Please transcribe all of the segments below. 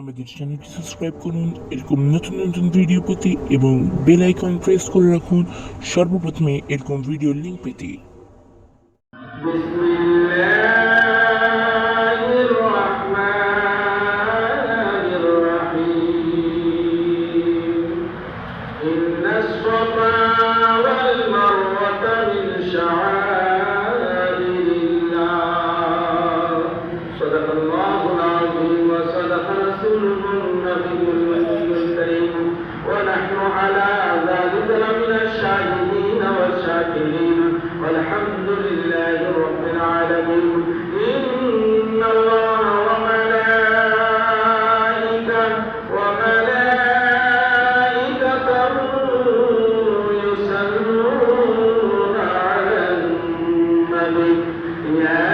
আমাদের চ্যানেলটি সাবস্ক্রাইব করুন, এরকম নতুন নতুন ভিডিও পেতে এবং বেল আইকন প্রেস করে রাখুন। সর্বপ্রথমে এরকম ভিডিও লিঙ্ক পেতে। يا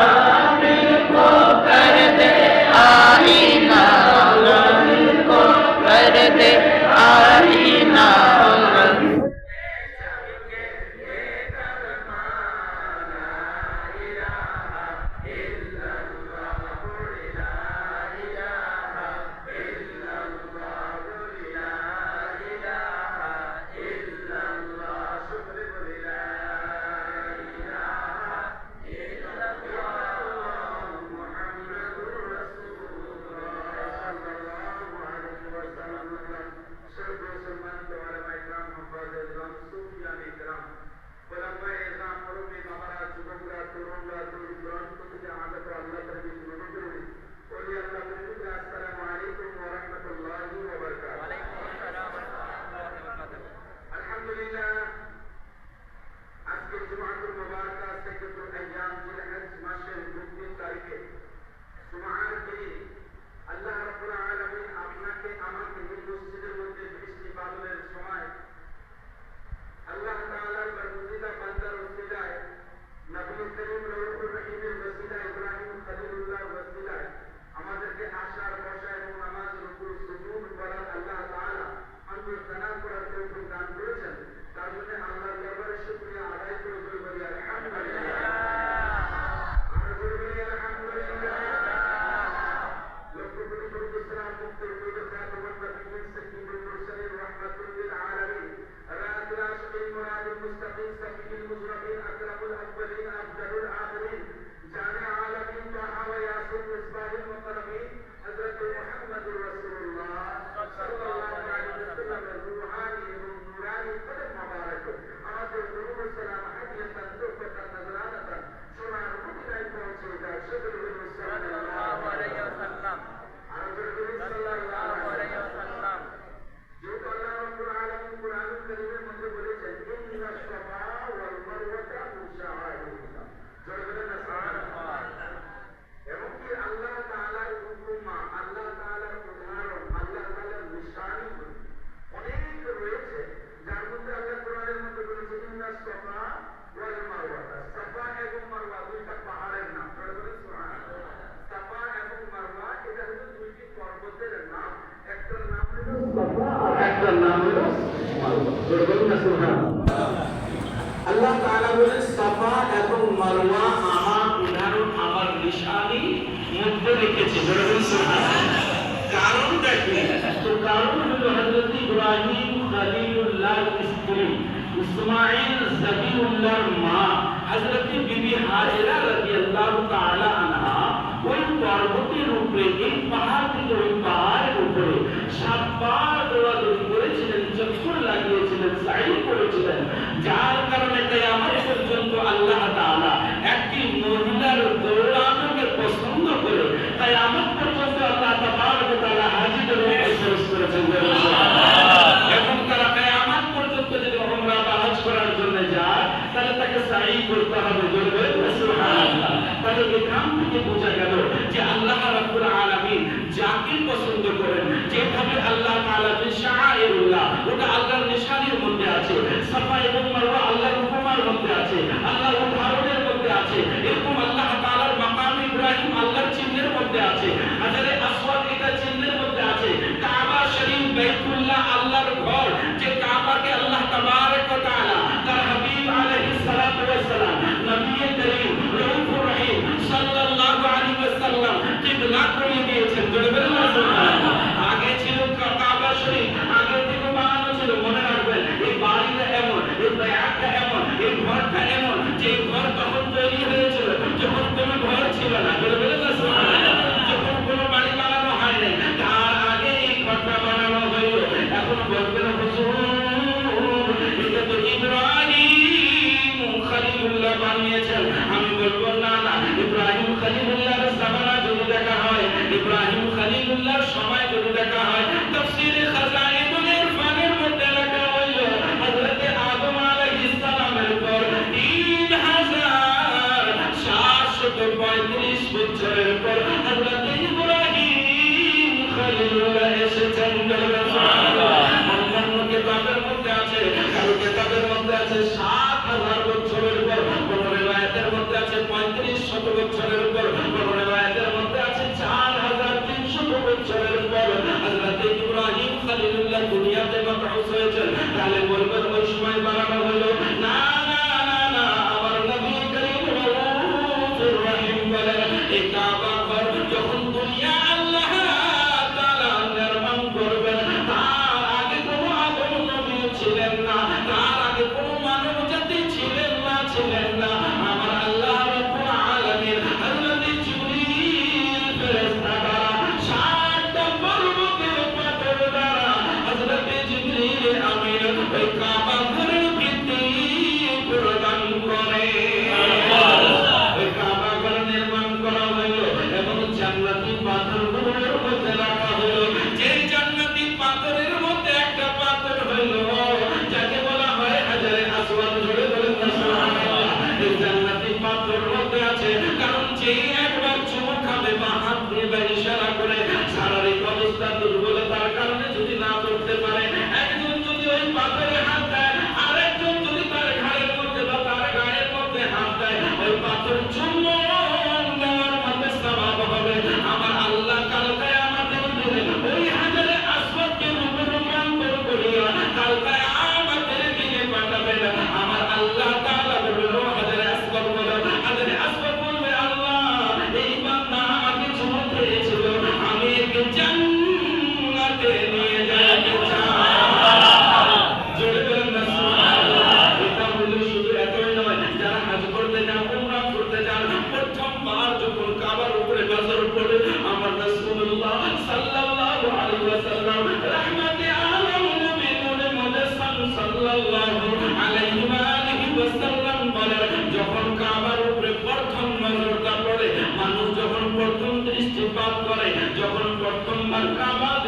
ইসমাইল জবিউল্লাহর মা, হযরত বিবি হাজেরা রাদিয়াল্লাহু তাআলা আনহা, ওই পর্বতের উপরে এই পাহাড় থেকে ওই পাহাড়ের উপরে সাতবার দৌড়াদৌড়ি করেছিলেন চক্ষুর লাগে করতে হবে তাহলে এখান থেকে বোঝা গেল যে আল্লাহ রাব্বুল আলামিন যাকে পছন্দ করেন, যেভাবে আল্লাহ ওটা আল্লাহর নিশানির মধ্যে আছে। সাফা এবং মারওয়া আল্লাহর উপমার মধ্যে আছে, আল্লাহর উদাহরণের মধ্যে আছে। এরকম আল্লাহ তাআলার মাকাম ইব্রাহিম আল্লাহর চিহ্নের মধ্যে আছে। হাজারে Vrindavan. দৃষ্টিপাত করে যখন প্রথমবার কাবার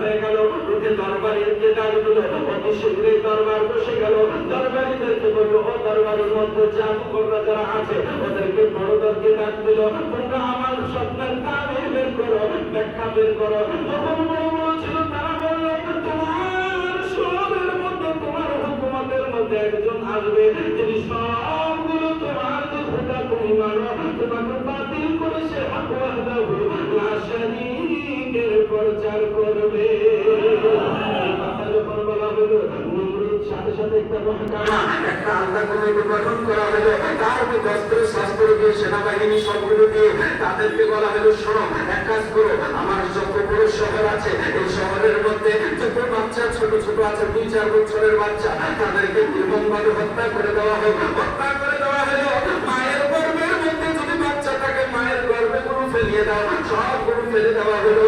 হয়ে গেল দরবারিকে ডাক দিল, অতি শীঘ্রই দরবার বসে গেল। বলল, ও দরবারের মধ্যে যারা আছে, ওদেরকে ডাক দিল, তোমরা আমার স্বপ্নের বের করো, ব্যাখ্যা বের করো। তখন বড় বড় ছিল তারা বলল, তোমার সবের মধ্যে, তোমার হুকুমতের মধ্যে একজন আসবে, যিনি সবগুলো তোমার দুঃখটা তুমি মানো, তোমাকে বাতিল করে সে প্রচার করবে। তাদেরকে বাচ্চা ছোট ছোট আছে, দুই চার বছরের বাচ্চা, তাদেরকে নির্মমভাবে হত্যা করে দেওয়া হোক হত্যা করে দেওয়া হলো। মায়ের গর্ভের মধ্যে যদি বাচ্চা থাকে, মায়ের গর্ভে গরু ফেলিয়ে দাও। সব গরু ফেলে দেওয়া হলো।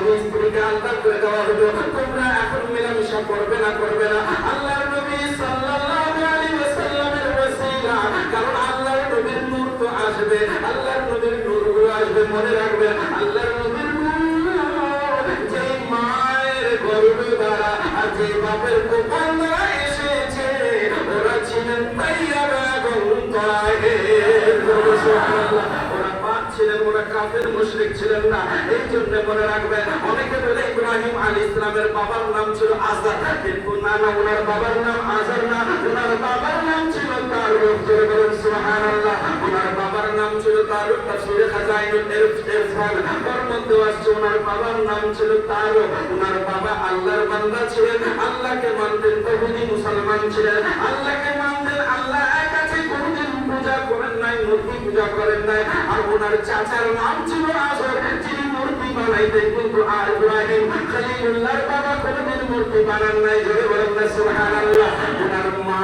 স্বামী স্ত্রীকে আলাদা করে দেওয়া হলো তোমরা এখন মেলামেশা করবে না করবে না আল্লাহর নবী সাল্লাল্লাহু আলাইহি ওয়াসাল্লামের ওসিলা কারণ আল্লাহর নবীর নূর তো আসবে আল্লাহর নবীর নূরগুলো আসবে, মনে রাখবে আল্লাহর নবীর নূর যে মায়ের গর্ভ দ্বারা আর যে বাপের কোপাল দ্বারা এসেছে ওরা ছিলেন তাইয়ারা গরুন ওরা কাফের মুশরিক ছিলেন না। এই জন্য মনে রাখবেন, অনেকে বলে ইব্রাহিম আলী ইসলামের বাবার নাম ছিল আজার কিন্তু না না, ওনার বাবার নাম আজার না, ওনার বাবার নাম ছিল তার বলেন, সুবহানাল্লাহ, ওনার বাবার নাম ছিল তার খাজাইনুল ইরফান ওনার বাবার নাম ছিল তার ওনার বাবা আল্লাহর বান্দা ছিলেন, আল্লাহকে মানতেন তহুদি মুসলমান ছিলেন আল্লাহকে মানতেন আল্লাহ এক আছে কোনদিন পূজা করেন নাই মূর্তি পূজা করেন নাই, আর ওনার চাচার নাম ছিল আসর যিনি মূর্তি বানাইতেন, কিন্তু আর ইব্রাহিম খলিলুল্লাহর বাবা কোনদিন মূর্তি বানান নাই। জোরে বলেন না, সুবহানাল্লাহ। ওনার মা,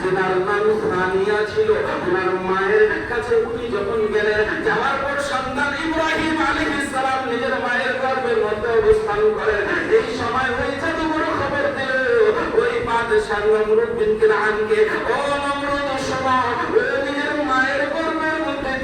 যেনার নাম সানিয়া ছিল, ওনার মায়ের কাছে উনি যখন গেলেন, যাওয়ার পর সন্তান ইব্রাহিম আলাইহিস সালাম নিজের মায়ের গর্ভের মধ্যে অবস্থান করেন। এই সময় ওই জাদু বড় খবর দিল, ওই বাদশাহ নমরুদ বিন কিনানকে ও নমরুদ, শোনো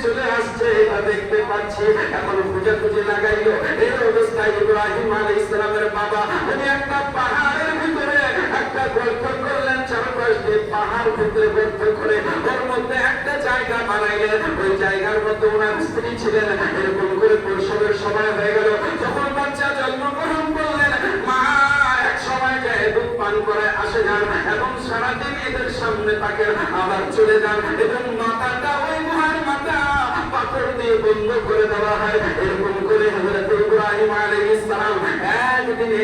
চলে আসছে, এটা দেখতে পাচ্ছি। এখন খুঁজে খুঁজে লাগাইলো এই অবস্থায় ইব্রাহিম আলাইহিস সালামের বাবা। উনি একটা পাহাড়ের ভিতরে একটা গর্ত করলেন, চারপাশ দিয়ে পাহাড় ভিতরে গর্ত করে ওর মধ্যে একটা জায়গা বানাইলেন। ওই জায়গার মধ্যে ওনার স্ত্রী ছিলেন। এরকম করে প্রসবের সময় হয়ে গেল। যখন বাচ্চা জন্মগ্রহণ করলেন, মা এক পান করে আসে যান এবং সারাদিন এদের সামনে তাকে আবার চলে যান এবং মাথাটা ওই গুহার মাথা পাথর দিয়ে বন্ধ করে দেওয়া হয় এরকম করে হযরত ইব্রাহিম আলাইহিস সালাম একদিনে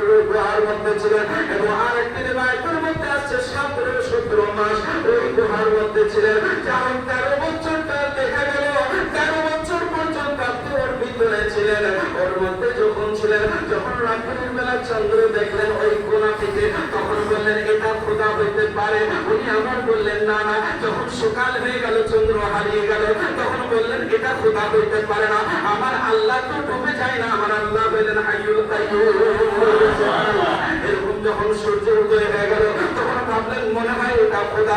গুহার মধ্যে ছিলেন। এবং আরেকটি রেওয়ায়তের মধ্যে মাস। ওই গুহার মধ্যে ছিলেন। যেমন তেরো রাত্রির বেলা চন্দ্র দেখলেন ওই থেকে তখন বললেন, এটা খোদা হইতে পারে। উনি আবার বললেন, না না। যখন সকাল হয়ে গেল, চন্দ্র হারিয়ে গেল, তখন বললেন, এটা খোদা হইতে পারে না। আমার আল্লাহ তো ডুবে যায় না। আমার আল্লাহ হাইয়ুল কাইয়ুম। এরকম যখন সূর্য উদয় হয়ে গেল, তখন ভাবলেন, মনে হয় এটা খোদা।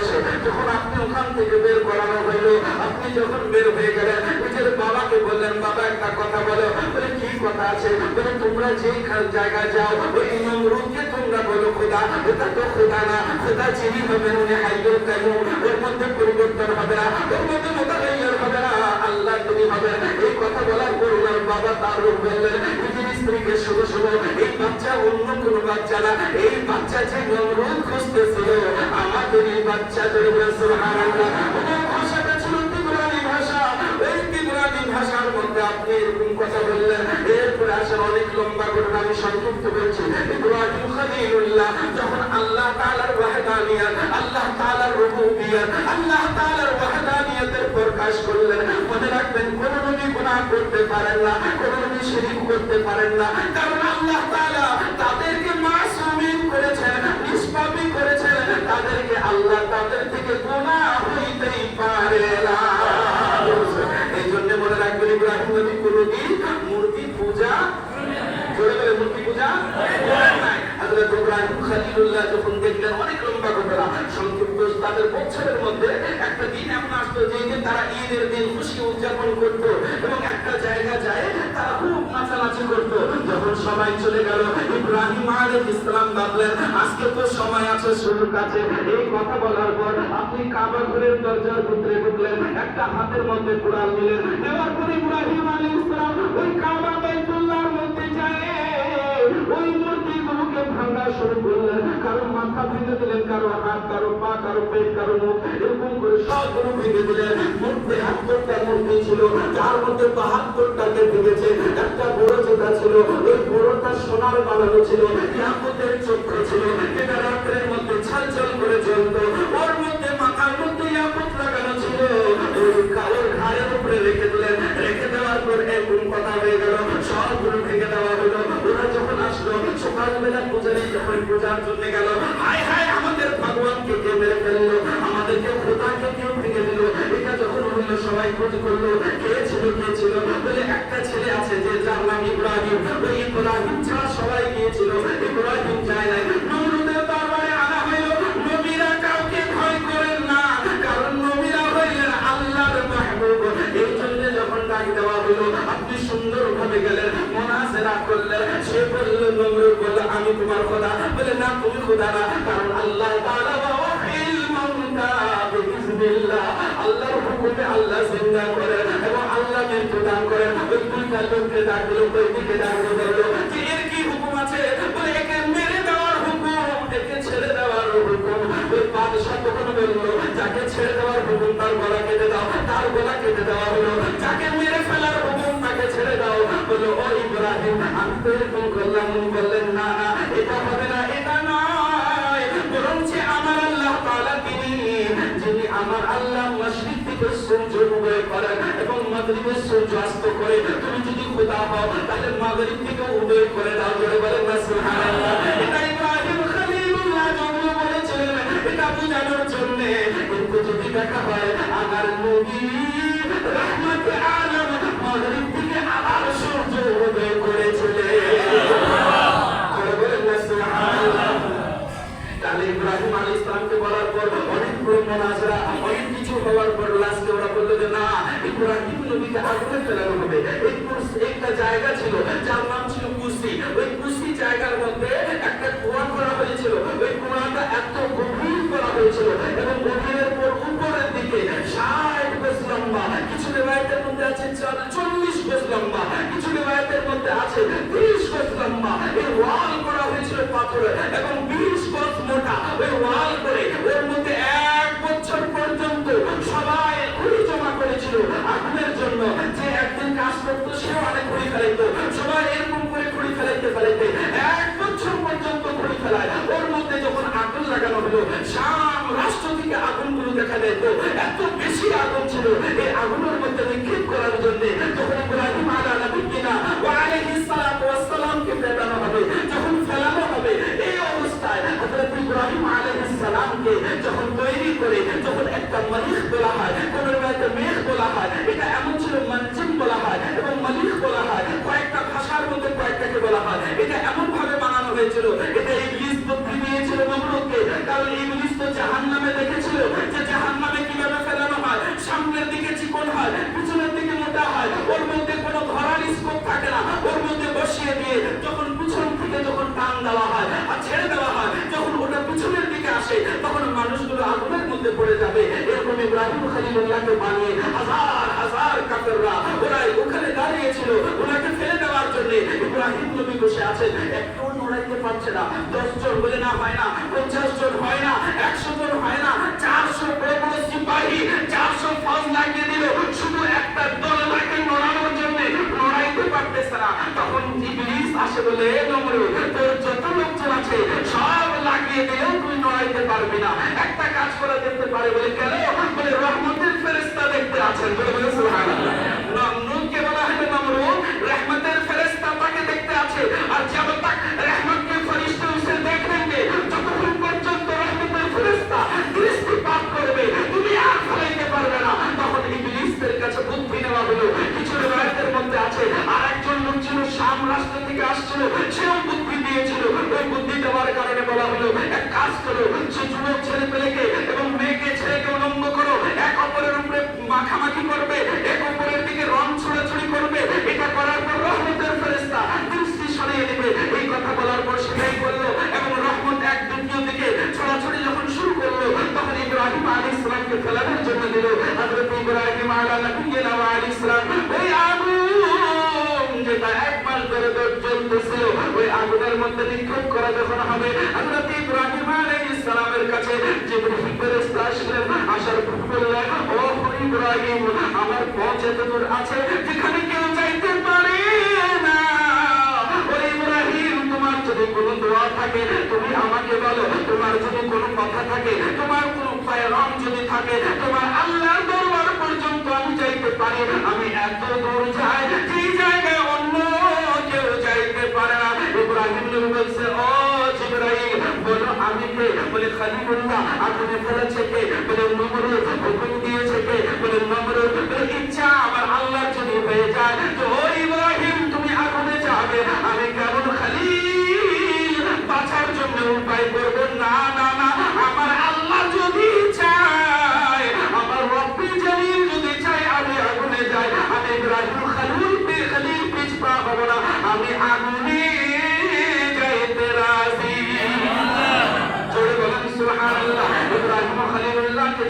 বয়সে যখন আপনি ওখান থেকে বের করানো হইল, আপনি যখন বের হয়ে গেলেন, নিজের বাবাকে বললেন, বাবা, একটা কথা বলো। কি কথা আছে? বলে, তোমরা যেই খা- জায়গায় যাও, ওই নমরুদকে তোমরা বলো, খোদা। ওটা তো খোদা না, খোদা যিনি হবেন, উনি হাইয়ুল কাইয়ুম ওর মধ্যে পরিবর্তন হবে না, ওর মধ্যে মোতাবেইয়র হবে না, আল্লাহ তিনি হবেন। এই কথা বলার পর বাবা তার রূপ বললেন এরপরে আসেন অনেক লম্বা ঘটনা আমি সংক্ষিপ্ত বলছি। ইব্রাহিম খলিলুল্লাহ যখন আল্লাহ তাআলার ওয়াহদানিয়াত আল্লাহ তাআলার রুবুবিয়ত আল্লাহ তাআলার ওয়াহদানিয়তের প্রকাশ করলেন মনে রাখবেন, কোন নবী গুনাহ করতে পারেন না, কোন নবী শিরক করতে পারেন না। কারণ আল্লাহ তাদেরকে মাসুমিন করেছেন করেছেন। তাদেরকে আল্লাহ তাদের থেকে গুনাহ হইতেই পারে না। এই জন্য মনে রাখবেন, ইব্রাহিম নবী মূর্তি পূজা মূর্তি পূজা সবাই চলে গেল, ইব্রাহিম আলাইহিস ইসলাম ভাবলেন, আজকে তো সময় আছে, শুরুর কাছে। এই কথা বলার পর আপনি কাবা ঘরের দরজার ভিতরে ঢুকলেন, একটা হাতের মধ্যে কুড়াল নিলেন। নেওয়ার পর ইব্রাহিম আলাইহিস ইসলাম ওই কাবা বাইতুল্লাহর মধ্যে যায়। ওই মূর্তিগুলোকে ভাঙা শুরু করলেন কারও মাথা ভেঙে দিলেন কারও হাত, কারও পা, কারও পেট, কারও মুখ, এরকম করে সবগুলো ভেঙে দিলেন। মধ্যে হাত্তরটা মূর্তি ছিল, যার মধ্যে বাহাত্তরটাকে ভেঙেছে। একটা বড় যেটা ছিল, ওই বড়টা সোনার বানানো ছিল ইয়াকুতের চক্র ছিল। এটা রাত্রের মধ্যে ছালছাল করে জ্বলত, ওর মধ্যে মাথার মধ্যে ইয়াকুত লাগানো ছিল। ওই কালোর ঘাড়ের উপরে রেখে দিলেন। রেখে দেওয়ার পর এরকম কথা হয়ে গেল? সবগুলো ভেঙে দেওয়া হলো। সকালবেলা পূজারি যখন পূজার জন্য গেল হায় হায়, আমাদের ভগবানকে কে মেরে ফেলল? আমাদেরকে খোদাকে কেউ ভেঙে দিল? এটা যখন হলো সবাই খোঁজ করল, কে ছিল কে ছিল? বলে, একটা ছেলে আছে যে যার নাম ইব্রাহিম। ওই ইব্রাহিম ছাড়া সবাই গিয়েছিল। ইব্রাহিম যায় নাই। আমি তোমার খোদা, বলে না তুমি খোদা না, কারণ আল্লাহ যাকে ছেড়ে দেওয়ার হুকুম, তার গলা কেটে দাও, তার গলা কেটে দেওয়া হলো। যাকে মেরে ফেলার হুকুম, তাকে ছেড়ে দাও। ও ইব্রাহিম, আমি তো এরকম করলাম। বললেন করেন এবং মাগরিবে সূর্য অস্ত করে তুমি যদি খোদা হও তাহলে মাগরিব থেকে উদয় করে দাও জোরে বলেন না সুবহানাল্লাহ এটা ইব্রাহিম খলিলুল্লাহ যখন বলেছিলেন এটা বোঝানোর জন্য কিন্তু যদি দেখা হয় আমার নবী রহমতে আলম মাগরিব থেকে আবার সূর্য উদয় করেছিলেন জোরে বলেন না সুবহানাল্লাহ তাহলে ইসলামকে বলার পর অনেক মোনাজরা অনেক কিছু হওয়ার পর লাস্টে ওরা বলল যে, না ইব্রাহিম নবীকে আগুনে ফেলানো হবে। এই একটা জায়গা ছিল, যার নাম ছিল কুসি ওই কুসি জায়গার মধ্যে একটা কুয়া করা হয়েছিল। ওই কুয়াটা এত গভীর করা হয়েছিল এবং গভীরের পর উপরের দিকে ষাট গজ লম্বা, কিছু রেবায়তের মধ্যে আছে চল্লিশ গজ লম্বা, কিছু রেবায়তের মধ্যে আছে ত্রিশ গজ লম্বা। এই ওয়াল করা হয়েছিল পাথরে এবং যখন তৈরি করে, যখন একটা মালিক বলা হয়, কোন রাতে মেঘ বলা হয়, এটা এমন ছিল মানজিম বলা হয় এবং মালিক বলা হয়, কয়েকটা ভাষার মধ্যে কয়েকটাকে বলা হয়, এটা এমন ভাবে বানানো হয়েছিল যাবে। এরকম ইব্রাহিম খলিলুল্লাহকে বানিয়ে হাজার হাজার কাফেররা ওরা ওখানে দাঁড়িয়েছিল ওনাকে ফেলে দেওয়ার জন্য। ইব্রাহিম নবী বসে আছেন একটু নড়াইতে পারছে না। দশ জন বলে না হয় না, পঞ্চাশ জন হয় না, একশো জন হয় না, চারশো বড় বড় সিপাহী, চারশো ফজ লাগিয়ে দিল। শুধু একটা দলটাকে নড়ানোর জন্য নড়াইতে পারতেছে না তখন ইবলিস আসে বলে, "এ নমরুদ তোর যত লোকজন আছে, সব লাগিয়ে দিলেও তুই নড়াইতে পারবি না। একটা কাজ করে দেখতে পারে বলে কেন? বলে রহমতের ফেরেস্তা দেখতে আছেন বলে বলে সুবহানাল্লাহ। কাছে জিবরিল ফেরেশতা আসলেন আসার পর ও ইব্রাহিম আমার পথ এত দূর আছে, যেখানে কেউ যাইতে পারে না। ও ইব্রাহিম, তোমার যদি কোনো দোয়া থাকে, তুমি আমাকে বলো। তোমার যদি কোনো কথা থাকে, তোমার কোনো পায়রাম যদি থাকে, তোমার আল্লাহর দরবার পর্যন্ত আমি যাইতে পারি। আমি এত দূর যাই যে জায়গায় অন্য কেউ যাইতে পারে না। ইব্রাহিম বলছে, ও আমি কে? বলে খলিলুল্লাহ আপনি ফেলেছে কে? বলে নমরুদ। হুকুম দিয়েছে কে? বলে নমরুদ। বলে, ইচ্ছা আমার আল্লাহর যদি হয়ে যায়, তো ও ইব্রাহিম, তুমি আগুনে যাবে। আমি কেমন খালিল? বাঁচার জন্য উপায় করব? না না না। আমার আল্লাহ যদি চায়, আমার রব্বি জলিল যদি চায়, আমি আগুনে যাই। আমি ইব্রাহিম খালিল খালিল পিছপা হব না। আমি আগুনে বলেন সুবহানাল্লাহ ইব্রাহিম খলিলুল্লাহকে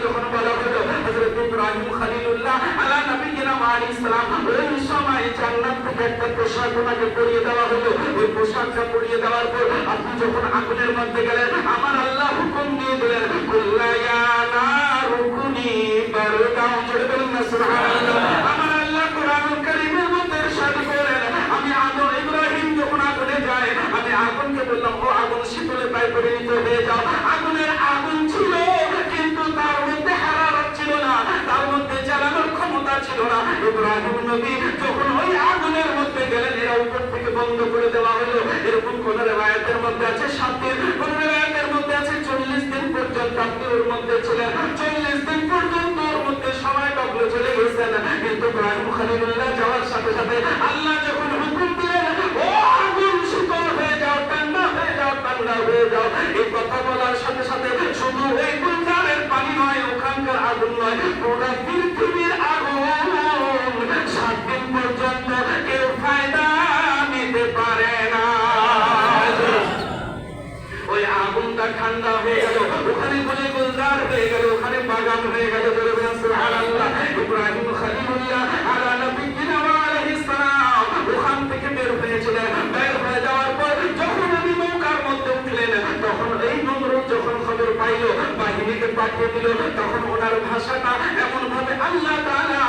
আল্লাহ না সুবহানাল্লাহ আমার আল্লাহ যখন আগুনে যায় আমি আগুনকে বললাম, ও আগুন, শীতলে প্রায় পরিণত হয়ে যাও। আগুন কিন্তু এরকম কোন রেওয়ায়তের মধ্যে আছে চল্লিশ দিন পর্যন্ত ওর মধ্যে ছিলেন চল্লিশ দিন পর্যন্ত ওর মধ্যে সময় ডগলে চলে কিন্তু ইব্রাহিম খলিলুল্লাহ যাওয়ার ফায়দা নিতে না। ওই আগুনটা ঠান্ডা হয়ে ওখানে বলে গুলজার হয়ে গেল, ওখানে বাগান হয়ে গেল। ইব্রাহিম খলিলুল্লাহ আলা নবিয়িনা ওয়া আলাইহিস সালাম ওখান থেকে বের হয়েছিলেন বের হয়ে যাওয়ার পর যখন উনি নৌকার মধ্যে উঠলেন তখন এই নমরুদ যখন খবর পাইল বাহিনীকে পাঠিয়ে দিল, তখন ওনার ভাষাটা এমন ভাবে আল্লাহ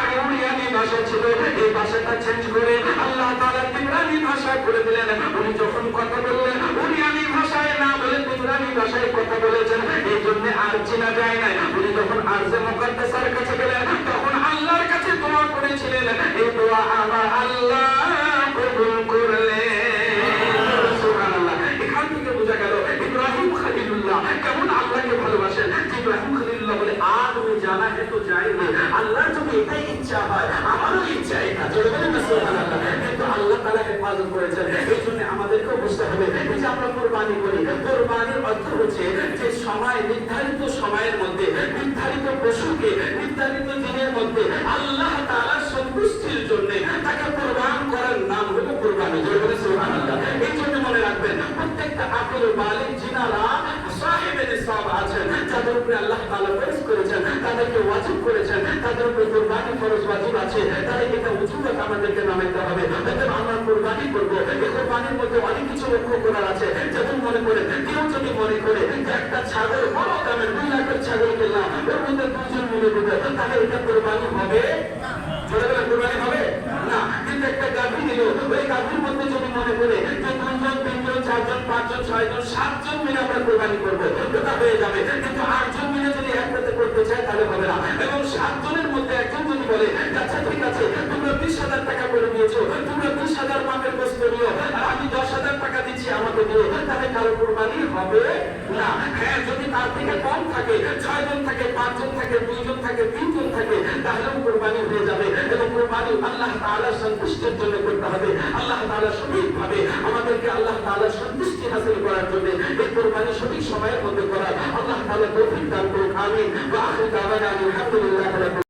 আগে উড়িয়ানি ভাষা ছিল। এই ভাষাটা চেঞ্জ করে আল্লাহ তিবরানি ভাষা করে দিলেন। উনি যখন কথা বললেন উড়িয়ানি ভাষায় না বলে তিবরানি ভাষায় কথা বলেছেন। এই জন্য আর চেনা যায় না উনি যখন আরজে কাছে গেলেন, তখন আল্লাহর কাছে দোয়া করেছিলেন। এই দোয়া আমার আল্লাহ কবুল করলেন সুবহানাল্লাহ এখান থেকে বোঝা গেল ইব্রাহিম খলিলুল্লাহ কেমন আল্লাহকে ভালোবাসেন যে ইব্রাহিম খলিলুল্লাহ বলে আর তুমি জানা হে তো যাই না আল্লাহর যদি এটাই ইচ্ছা হয় আমারও ইচ্ছা এটা জোরে বলেন না সুবহানাল্লাহ কিন্তু আল্লাহ তাআলা হেফাজত করেছেন। এই জন্য আমাদেরকেও বুঝতে হবে এই যে আমরা কোরবানি করি। কোরবানির অর্থ হচ্ছে যে সময়, নির্ধারিত সময়ের মধ্যে, নির্ধারিত পশুকে, নির্ধারিত দিনের মধ্যে আল্লাহ তাআলার সন্তুষ্টির জন্য তাকে কোরবান করার নাম হলো কোরবানি। এই জন্য মনে রাখবেন, প্রত্যেকটা আকল বালিক জিনারা সব আছেন। উপরে আল্লাহ ফরজ করেছেন, তাদেরকে ওয়াজিব করেছেন, তাদের উপরে কোরবানি ফরজ ওয়াজিব আছে। তাদের এটা উজুবত আমাদেরকে নামাইতে হবে। অর্থাৎ আমরা কোরবানি করব। এই কোরবানির মধ্যে অনেক কিছু লক্ষ্য করার আছে। যেমন মনে করেন, কেউ যদি মনে করে একটা ছাগল হবে। না হ্যাঁ যদি তার থেকে কম থাকে ছয়জন থাকে পাঁচজন থাকে দুইজন থাকে তিনজন থাকে তাহলেও কোরবানি হয়ে যাবে। এবং কোরবানি আল্লাহ তাআলার সন্তুষ্টির জন্য করতে হবে। আল্লাহ আমাদেরকে আল্লাহ তাআলার সন্তুষ্টি হাসিল করার জন্য এই কোরবানি সঠিক সময়ের মধ্যে করা আল্লাহ তাআলা দান করুন রাব্বিল